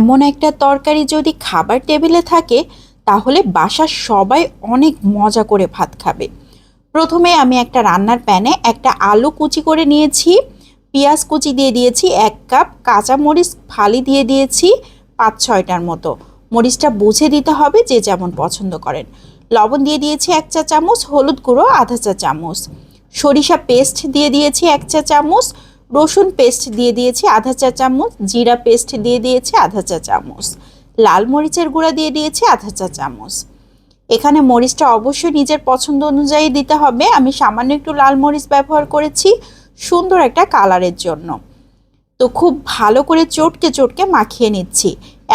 এমন একটা তরকারি যদি খাবার টেবিলে থাকে, তাহলে বাসার সবাই অনেক মজা করে ভাত খাবে। প্রথমে আমি একটা রান্নার প্যানে একটা আলু কুচি করে নিয়েছি, পেঁয়াজ কুচি দিয়ে দিয়েছি এক কাপ কাঁচা মরিচ ফালি দিয়ে দিয়েছি পাঁচ ছয়টার মতো। মরিচটা বুঝে দিতে হবে যে যেমন পছন্দ করেন। লবণ দিয়ে দিয়েছি এক চা চামচ, হলুদ গুঁড়ো আধা চা চামচ। সরিষা পেস্ট দিয়ে দিয়েছি এক চা চামচ রসুন পেস্ট দিয়ে দিয়েছি আধা চা চামচ, জিরা পেস্ট দিয়ে দিয়েছি আধা চা চামচ, লাল মরিচের গুঁড়া দিয়ে দিয়েছি আধা চা চামচ। এখানে মরিচটা অবশ্যই নিজের পছন্দ অনুযায়ী দিতে হবে। আমি সামান্য একটু লাল মরিচ ব্যবহার করেছি, সুন্দর একটা কালারের জন্য। তো খুব ভালো করে চটকে চটকে মাখিয়ে নিচ্ছি।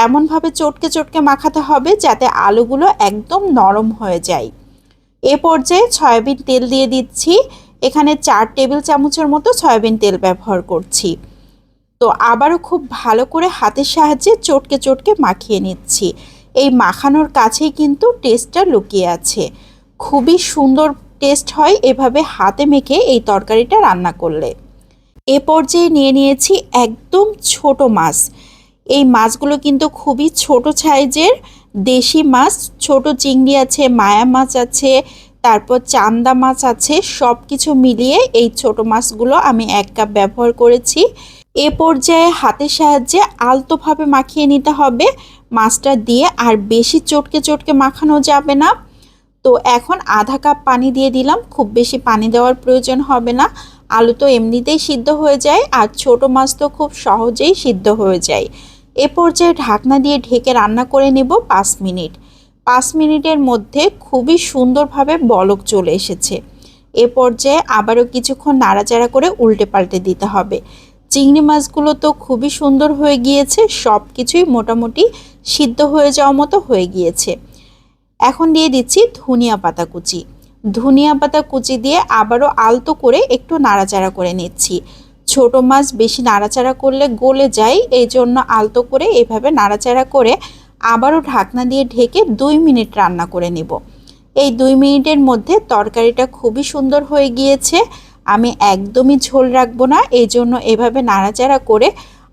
এমনভাবে চটকে চটকে মাখাতে হবে যাতে আলুগুলো একদম নরম হয়ে যায়। এ পর্যায়ে সয়াবিন তেল দিয়ে দিচ্ছি। এখানে চার টেবিল চামচের মতো সয়াবিন তেল ব্যবহার করছি। তো আবারও খুব ভালো করে হাতের সাহায্যে চটকে চটকে মাখিয়ে নিচ্ছি। এই মাখানোর কাছেই কিন্তু টেস্টটা লুকিয়ে আছে। খুবই সুন্দর টেস্ট হয় এভাবে হাতে মেখে এই তরকারিটা রান্না করলে। এ পর্যায়ে নিয়ে নিয়েছি একদম ছোট মাছ। এই মাছগুলো কিন্তু খুবই ছোট সাইজের দেশি মাছ, ছোট চিংড়ি আছে, মায়া মাছ আছে তারপর চান্দা মাছ আছে সব কিছু মিলিয়ে এই ছোট মাছগুলো আমি এক কাপ ব্যবহার করেছি। এ পর্যায়ে হাতের সাহায্যে আলতোভাবে মাখিয়ে নিতে হবে। মাছটা দিয়ে আর বেশি চটকে চটকে মাখানো যাবে না। তো এখন আধা কাপ পানি দিয়ে দিলাম, খুব বেশি পানি দেওয়ার প্রয়োজন হবে না। আলু তো এমনিতেই সিদ্ধ হয়ে যায় আর ছোট মাছ তো খুব সহজেই সিদ্ধ হয়ে যায়। এ পর্যায়ে ঢাকনা দিয়ে ঢেকে রান্না করে নেব পাঁচ মিনিট। পাঁচ মিনিটের মধ্যে খুবই সুন্দরভাবে বলক চলে এসেছে। এ পর্যায়ে আবারও কিছুক্ষণ নাড়াচাড়া করে উল্টে পাল্টে দিতে হবে। চিংড়ি মাছগুলো তো খুবই সুন্দর হয়ে গিয়েছে সব কিছুই মোটামুটি সিদ্ধ হয়ে যাওয়া মতো হয়ে গিয়েছে। এখন দিয়ে দিচ্ছি ধনিয়া পাতা কুচি। ধনিয়া পাতা কুচি দিয়ে আবারও আলতো করে একটু নাড়াচাড়া করে নিচ্ছি। ছোট মাছ বেশি নাড়াচাড়া করলে গলে যায় এই জন্য আলতো করে এভাবে নাড়াচাড়া করে আবারও ঢাকনা দিয়ে ঢেকে দুই মিনিট রান্না করে নেব। এই দুই মিনিটের মধ্যে তরকারিটা খুবই সুন্দর হয়ে গিয়েছে। আমি একদমই ঝোল রাখব না, এই জন্য এভাবে নাড়াচাড়া করে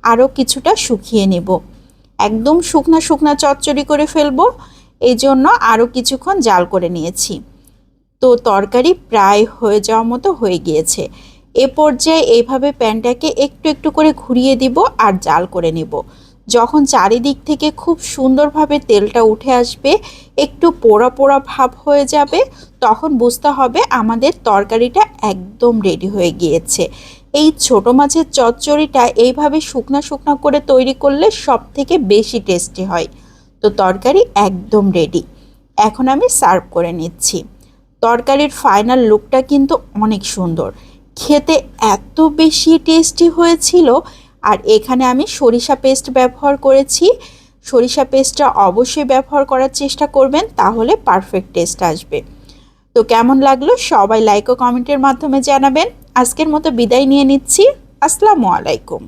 আরও কিছুটা শুকিয়ে নেব। একদম শুকনা শুকনা চচ্চড়ি করে ফেলব, এই জন্য আরও কিছুক্ষণ জাল করে নিয়েছি। তো তরকারি প্রায় হয়ে যাওয়ার মতো হয়ে গিয়েছে। এ পর্যায়ে এইভাবে প্যানটাকে একটু একটু করে ঘুরিয়ে দিব আর জাল করে নেব। যখন চারিদিক থেকে খুব সুন্দরভাবে তেলটা উঠে আসবে, একটু পোড়া পোড়া ভাব হয়ে যাবে, তখন বুঝতে হবে আমাদের তরকারিটা একদম রেডি হয়ে গিয়েছে। এই ছোট মাছের চচ্চড়িটা এইভাবে শুকনা শুকনা করে তৈরি করলে সব থেকে বেশি টেস্টি হয়। তো তরকারি একদম রেডি এখন আমি সার্ভ করে নিচ্ছি। তরকারির ফাইনাল লুকটা কিন্তু অনেক সুন্দর। খেতে এত বেশি টেস্টি হয়েছিল আর এখানে আমি সরিষা পেস্ট ব্যবহার করেছি। সরিষা পেস্টটা অবশ্যই ব্যবহার করার চেষ্টা করবেন, তাহলে পারফেক্ট টেস্ট আসবে। তো কেমন লাগল? সবাই লাইক ও কমেন্টের মাধ্যমে জানাবেন। আজকের মতো বিদায় নিয়ে নিচ্ছি। আসসালামু আলাইকুম।